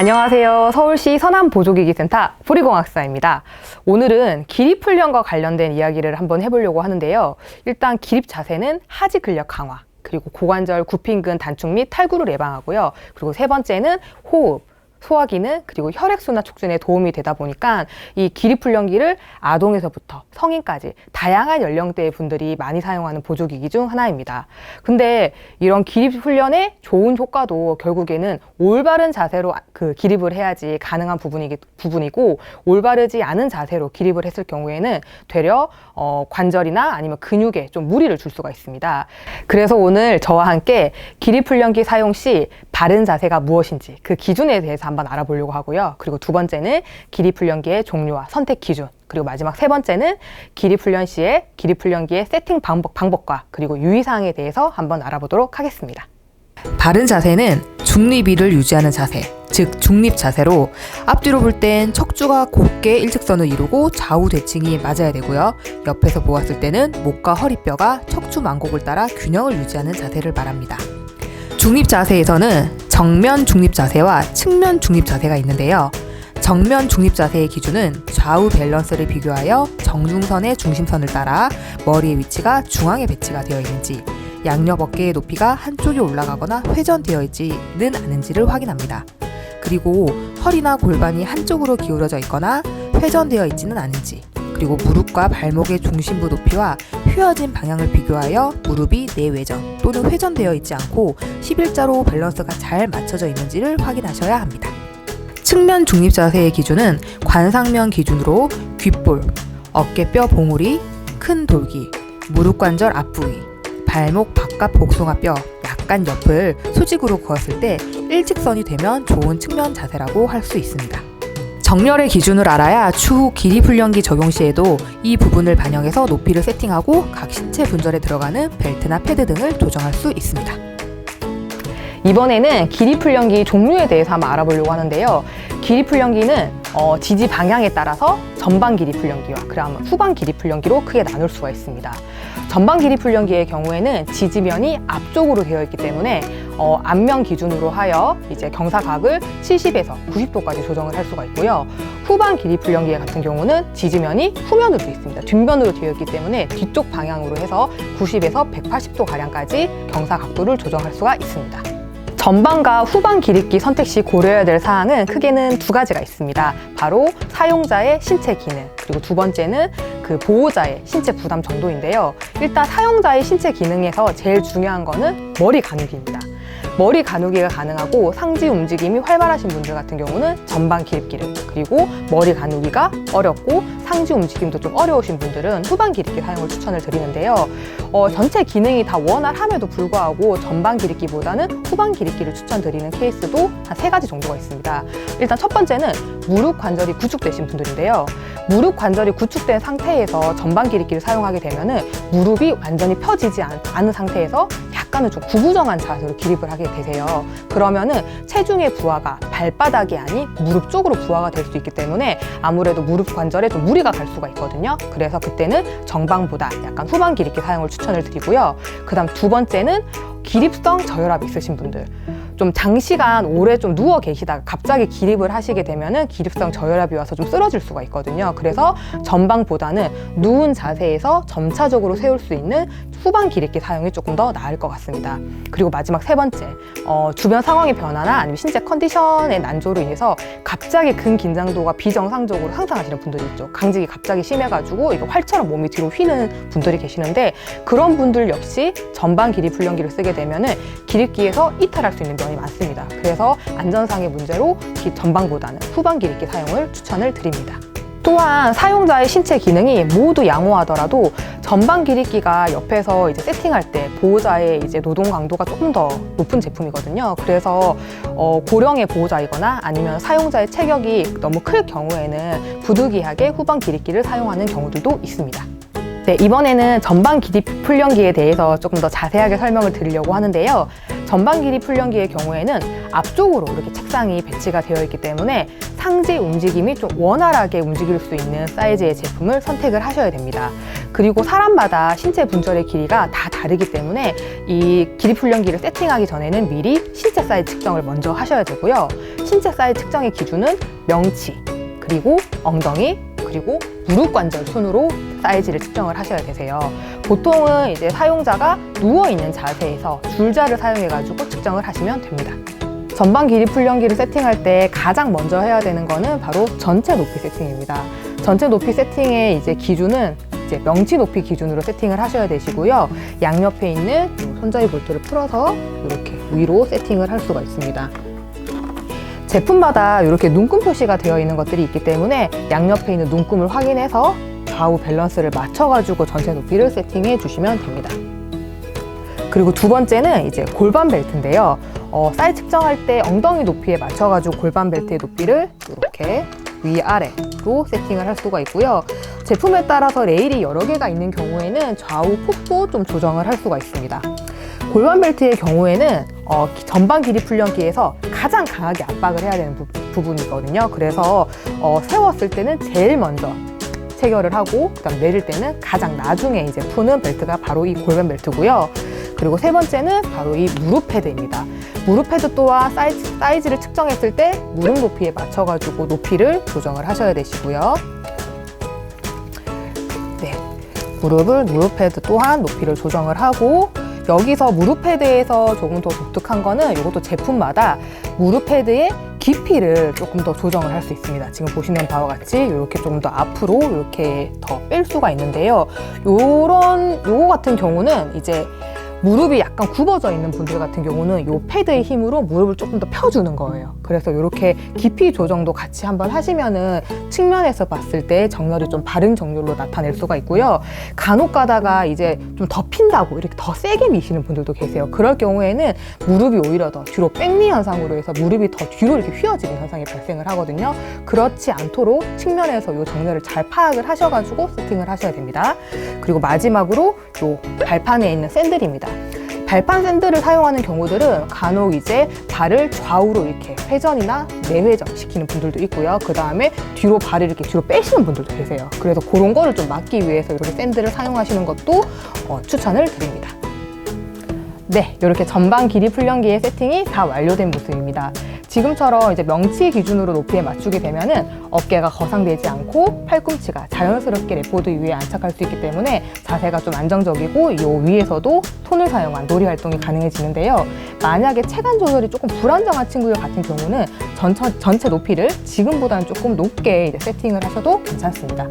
안녕하세요. 서울시 서남보조기기센터 보리공학사입니다. 오늘은 기립 훈련과 관련된 이야기를 한번 해보려고 하는데요. 일단 기립 자세는 하지 근력 강화, 그리고 고관절 굽힌근 단축 및 탈구를 예방하고요. 그리고 세 번째는 호흡, 소화 기능 그리고 혈액순환 촉진에 도움이 되다 보니까 이 기립 훈련기를 아동에서부터 성인까지 다양한 연령대의 분들이 많이 사용하는 보조기기 중 하나입니다. 근데 이런 기립 훈련의 좋은 효과도 결국에는 올바른 자세로 그 기립을 해야지 가능한 부분이 부분이고 올바르지 않은 자세로 기립을 했을 경우에는 되려 어, 관절이나 아니면 근육에 좀 무리를 줄 수가 있습니다. 그래서 오늘 저와 함께 기립 훈련기 사용 시 바른 자세가 무엇인지 그 기준에 대해서 한번 알아보려고 하고요. 그리고 두 번째는 기립 훈련기의 종류와 선택 기준. 그리고 마지막 세 번째는 기립 훈련 시에 기립 훈련기의 세팅 방법, 방법과 그리고 유의사항에 대해서 한번 알아보도록 하겠습니다. 바른 자세는 중립위를 유지하는 자세, 즉 중립 자세로 앞뒤로 볼 땐 척추가 곧게 일직선을 이루고 좌우 대칭이 맞아야 되고요. 옆에서 보았을 때는 목과 허리뼈가 척추 만곡을 따라 균형을 유지하는 자세를 말합니다. 중립 자세에서는 정면 중립 자세와 측면 중립 자세가 있는데요. 정면 중립 자세의 기준은 좌우 밸런스를 비교하여 정중선의 중심선을 따라 머리의 위치가 중앙에 배치가 되어 있는지 양옆 어깨의 높이가 한쪽이 올라가거나 회전되어 있지는 않은지를 확인합니다. 그리고 허리나 골반이 한쪽으로 기울어져 있거나 회전되어 있지는 않은지 그리고 무릎과 발목의 중심부 높이와 휘어진 방향을 비교하여 무릎이 내외전 또는 회전되어 있지 않고 11자로 밸런스가 잘 맞춰져 있는지를 확인하셔야 합니다. 측면 중립 자세의 기준은 관상면 기준으로 귓볼, 어깨뼈 봉우리, 큰 돌기, 무릎 관절 앞부위, 발목 바깥 복숭아뼈 약간 옆을 수직으로 그었을 때 일직선이 되면 좋은 측면 자세라고 할 수 있습니다. 정렬의 기준을 알아야 추후 기립 훈련기 적용 시에도 이 부분을 반영해서 높이를 세팅하고 각 신체 분절에 들어가는 벨트나 패드 등을 조정할 수 있습니다. 이번에는 기립 훈련기 종류에 대해서 한번 알아보려고 하는데요. 기립 훈련기는 어, 지지 방향에 따라서 전방 기립 훈련기와 그다음 후방 기립 훈련기로 크게 나눌 수가 있습니다. 전방 기립 훈련기의 경우에는 지지면이 앞쪽으로 되어 있기 때문에 어, 앞면 기준으로 하여 이제 경사각을 70에서 90도까지 조정을 할 수가 있고요. 후방 기립 훈련기 같은 경우는 지지면이 후면으로 되어 있습니다. 뒷면으로 되어 있기 때문에 뒤쪽 방향으로 해서 90에서 180도 가량까지 경사 각도를 조정할 수가 있습니다. 전방과 후방 기립기 선택 시 고려해야 될 사항은 크게는 두 가지가 있습니다. 바로 사용자의 신체 기능, 그리고 두 번째는 그 보호자의 신체 부담 정도인데요. 일단 사용자의 신체 기능에서 제일 중요한 거는 머리 가누기입니다. 머리 가누기가 가능하고 상지 움직임이 활발하신 분들 같은 경우는 전방 기립기를 그리고 머리 가누기가 어렵고 상지 움직임도 좀 어려우신 분들은 후방 기립기 사용을 추천을 드리는데요. 어, 전체 기능이 다 원활함에도 불구하고 전방 기립기보다는 후방 기립기를 추천드리는 케이스도 한 세 가지 정도가 있습니다. 일단 첫 번째는 무릎 관절이 구축되신 분들인데요. 무릎 관절이 구축된 상태에서 전방 기립기를 사용하게 되면은 무릎이 완전히 펴지지 않, 않은 상태에서 약간은 좀 구부정한 자세로 기립을 하게 되세요. 그러면은 체중의 부하가 발바닥이 아닌 무릎 쪽으로 부하가 될 수 있기 때문에 아무래도 무릎 관절에 좀 무리가 갈 수가 있거든요. 그래서 그때는 정방보다 약간 후방 기립기 사용을 추천을 드리고요. 그 다음 두 번째는 기립성 저혈압이 있으신 분들. 좀 장시간 오래 좀 누워 계시다가 갑자기 기립을 하시게 되면은 기립성 저혈압이 와서 좀 쓰러질 수가 있거든요. 그래서 전방보다는 누운 자세에서 점차적으로 세울 수 있는 후방 기립기 사용이 조금 더 나을 것 같습니다. 그리고 마지막 세 번째, 어, 주변 상황의 변화나 아니면 신체 컨디션의 난조로 인해서 갑자기 근 긴장도가 비정상적으로 상승하시는 분들이 있죠. 강직이 갑자기 심해가지고 이거 활처럼 몸이 뒤로 휘는 분들이 계시는데 그런 분들 역시 전방 기립 훈련기를 쓰게 되면은 기립기에서 이탈할 수 있는 면이 많습니다. 그래서 안전상의 문제로 기- 전방보다는 후방 기립기 사용을 추천을 드립니다. 또한 사용자의 신체 기능이 모두 양호하더라도 전방 기립기가 옆에서 이제 세팅할 때 보호자의 이제 노동 강도가 조금 더 높은 제품이거든요. 그래서 어, 고령의 보호자이거나 아니면 사용자의 체격이 너무 클 경우에는 부득이하게 후방 기립기를 사용하는 경우들도 있습니다. 네, 이번에는 전방 기립 훈련기에 대해서 조금 더 자세하게 설명을 드리려고 하는데요. 전방 기립 훈련기의 경우에는 앞쪽으로 이렇게 책상이 배치가 되어 있기 때문에 상지 움직임이 좀 원활하게 움직일 수 있는 사이즈의 제품을 선택을 하셔야 됩니다. 그리고 사람마다 신체 분절의 길이가 다 다르기 때문에 이 길이 훈련기를 세팅하기 전에는 미리 신체 사이즈 측정을 먼저 하셔야 되고요. 신체 사이즈 측정의 기준은 명치, 그리고 엉덩이, 그리고 무릎 관절 순으로 사이즈를 측정을 하셔야 되세요. 보통은 이제 사용자가 누워 있는 자세에서 줄자를 사용해 가지고 측정을 하시면 됩니다. 전방 길이 풀령기를 세팅할 때 가장 먼저 해야 되는 거는 바로 전체 높이 세팅입니다. 전체 높이 세팅의 이제 기준은 이제 명치 높이 기준으로 세팅을 하셔야 되시고요. 양옆에 있는 요 손잡이 볼트를 풀어서 이렇게 위로 세팅을 할 수가 있습니다. 제품마다 이렇게 눈금 표시가 되어 있는 것들이 있기 때문에 양옆에 있는 눈금을 확인해서 좌우 밸런스를 맞춰가지고 전체 높이를 세팅해 주시면 됩니다. 그리고 두 번째는 이제 골반 벨트인데요. 어, 사이즈 측정할 때 엉덩이 높이에 맞춰가지고 골반 벨트의 높이를 이렇게 위아래로 세팅을 할 수가 있고요. 제품에 따라서 레일이 여러 개가 있는 경우에는 좌우 폭도 좀 조정을 할 수가 있습니다. 골반 벨트의 경우에는 어, 기- 전방 길이 풀련기에서 가장 강하게 압박을 해야 되는 부, 부분이거든요. 그래서 어, 세웠을 때는 제일 먼저 체결을 하고 그다음 내릴 때는 가장 나중에 이제 푸는 벨트가 바로 이 골반 벨트고요. 그리고 세 번째는 바로 이 무릎 패드입니다. 무릎 패드 또한 사이즈, 사이즈를 측정했을 때 무릎 높이에 맞춰가지고 높이를 조정을 하셔야 되시고요. 네, 무릎을 무릎 패드 또한 높이를 조정을 하고 여기서 무릎 패드에서 조금 더 독특한 거는 이것도 제품마다 무릎 패드의 깊이를 조금 더 조정을 할 수 있습니다. 지금 보시는 바와 같이 이렇게 조금 더 앞으로 이렇게 더 뺄 수가 있는데요. 요런 요거 같은 경우는 이제 무릎이 약간 굽어져 있는 분들 같은 경우는 요 패드의 힘으로 무릎을 조금 더 펴주는 거예요. 그래서 이렇게 깊이 조정도 같이 한번 하시면은 측면에서 봤을 때 정렬이 좀 바른 정렬로 나타낼 수가 있고요. 간혹 가다가 이제 좀 더 핀다고 이렇게 더 세게 미시는 분들도 계세요. 그럴 경우에는 무릎이 오히려 더 뒤로 백리 현상으로 해서 무릎이 더 뒤로 이렇게 휘어지는 현상이 발생을 하거든요. 그렇지 않도록 측면에서 요 정렬을 잘 파악을 하셔가지고 세팅을 하셔야 됩니다. 그리고 마지막으로 요 발판에 있는 샌들입니다. 발판 샌들을 사용하는 경우들은 간혹 이제 발을 좌우로 이렇게 회전이나 내회전 시키는 분들도 있고요. 그 다음에 뒤로 발을 이렇게 뒤로 빼시는 분들도 계세요. 그래서 그런 거를 좀 막기 위해서 이렇게 샌들을 사용하시는 것도 어, 추천을 드립니다. 네, 이렇게 전방 길이 풀련기의 세팅이 다 완료된 모습입니다. 지금처럼 이제 명치 기준으로 높이에 맞추게 되면은 어깨가 거상되지 않고 팔꿈치가 자연스럽게 랩보드 위에 안착할 수 있기 때문에 자세가 좀 안정적이고 이 위에서도 손을 사용한 놀이 활동이 가능해지는데요. 만약에 체간 조절이 조금 불안정한 친구들 같은 경우는 전체, 전체 높이를 지금보다는 조금 높게 세팅을 하셔도 괜찮습니다.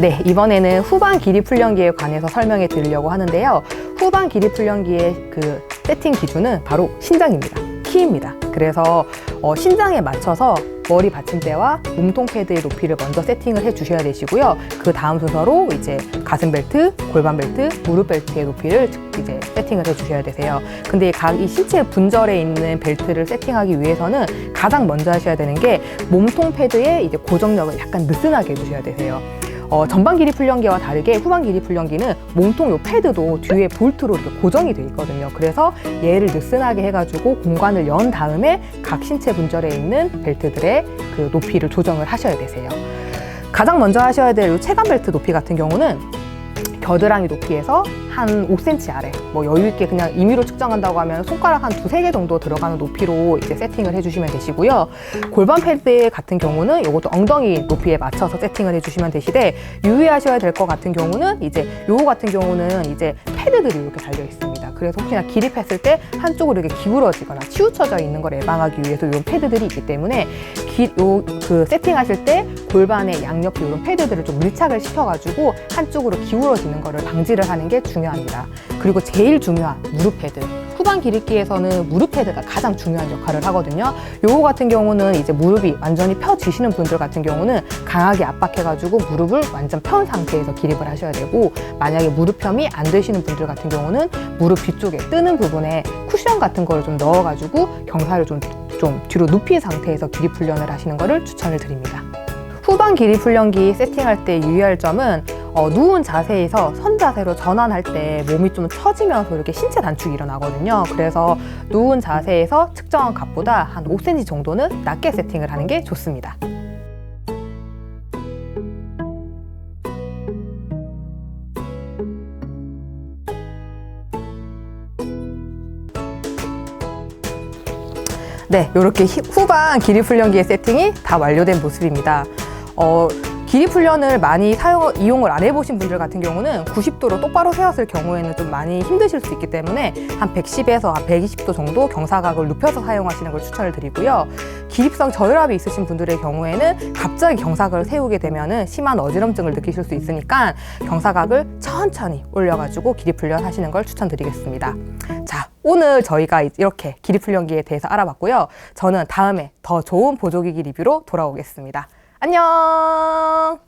네, 이번에는 후방 길이 풀련기에 관해서 설명해 드리려고 하는데요. 후방 길이 풀련기의 그 세팅 기준은 바로 신장입니다. 키입니다. 그래서 어, 신장에 맞춰서 머리 받침대와 몸통 패드의 높이를 먼저 세팅을 해 주셔야 되시고요. 그 다음 순서로 이제 가슴 벨트, 골반 벨트, 무릎 벨트의 높이를 이제 세팅을 해 주셔야 되세요. 근데 각 이 신체 분절에 있는 벨트를 세팅하기 위해서는 가장 먼저 하셔야 되는 게 몸통 패드의 이제 고정력을 약간 느슨하게 해 주셔야 되세요. 어, 전방 길이 풀련기와 다르게 후방 길이 풀련기는 몸통 요 패드도 뒤에 볼트로 이렇게 고정이 돼 있거든요. 그래서 얘를 느슨하게 해가지고 공간을 연 다음에 각 신체 분절에 있는 벨트들의 그 높이를 조정을 하셔야 되세요. 가장 먼저 하셔야 될요 체감 벨트 높이 같은 경우는 겨드랑이 높이에서 한 5cm 아래, 뭐 여유 있게 그냥 임의로 측정한다고 하면 손가락 한 두세 개 정도 들어가는 높이로 이제 세팅을 해주시면 되시고요. 골반 패드 같은 경우는 이것도 엉덩이 높이에 맞춰서 세팅을 해주시면 되시되 유의하셔야 될 것 같은 경우는 이제 요거 같은 경우는 이제 패드들이 이렇게 달려 있습니다. 그래서 혹시나 기립했을 때 한쪽으로 이렇게 기울어지거나 치우쳐져 있는 걸 예방하기 위해서 이런 패드들이 있기 때문에 기, 요, 그 세팅하실 때 골반의 양옆에 이런 패드들을 좀 밀착을 시켜가지고 한쪽으로 기울어지는 거를 방지를 하는 게 중요합니다. 그리고 제일 중요한 무릎 패드. 후반 기립기에서는 무릎 패드가 가장 중요한 역할을 하거든요. 요거 같은 경우는 이제 무릎이 완전히 펴지시는 분들 같은 경우는 강하게 압박해가지고 무릎을 완전 편 상태에서 기립을 하셔야 되고 만약에 무릎편이 안 되시는 분들 같은 경우는 무릎 뒤쪽에 뜨는 부분에 쿠션 같은 걸좀 넣어가지고 경사를 좀, 좀 뒤로 눕힌 상태에서 기립 훈련을 하시는 거를 추천을 드립니다. 후방 길이 훈련기 세팅할 때 유의할 점은 어, 누운 자세에서 선 자세로 전환할 때 몸이 좀 처지면서 이렇게 신체 단축이 일어나거든요. 그래서 누운 자세에서 측정한 값보다 한 5cm 정도는 낮게 세팅을 하는 게 좋습니다. 네, 이렇게 후반 기립 훈련기의 세팅이 다 완료된 모습입니다. 어, 길이 훈련을 많이 사용, 이용을 안 해보신 분들 같은 경우는 90도로 똑바로 세웠을 경우에는 좀 많이 힘드실 수 있기 때문에 한 110에서 한 120도 정도 경사각을 눕혀서 사용하시는 걸 추천을 드리고요. 기립성 저혈압이 있으신 분들의 경우에는 갑자기 경사각을 세우게 되면은 심한 어지럼증을 느끼실 수 있으니까 경사각을 천천히 올려가지고 기립 훈련 하시는 걸 추천드리겠습니다. 자, 오늘 저희가 이렇게 기립 훈련기에 대해서 알아봤고요. 저는 다음에 더 좋은 보조기기 리뷰로 돌아오겠습니다. 안녕!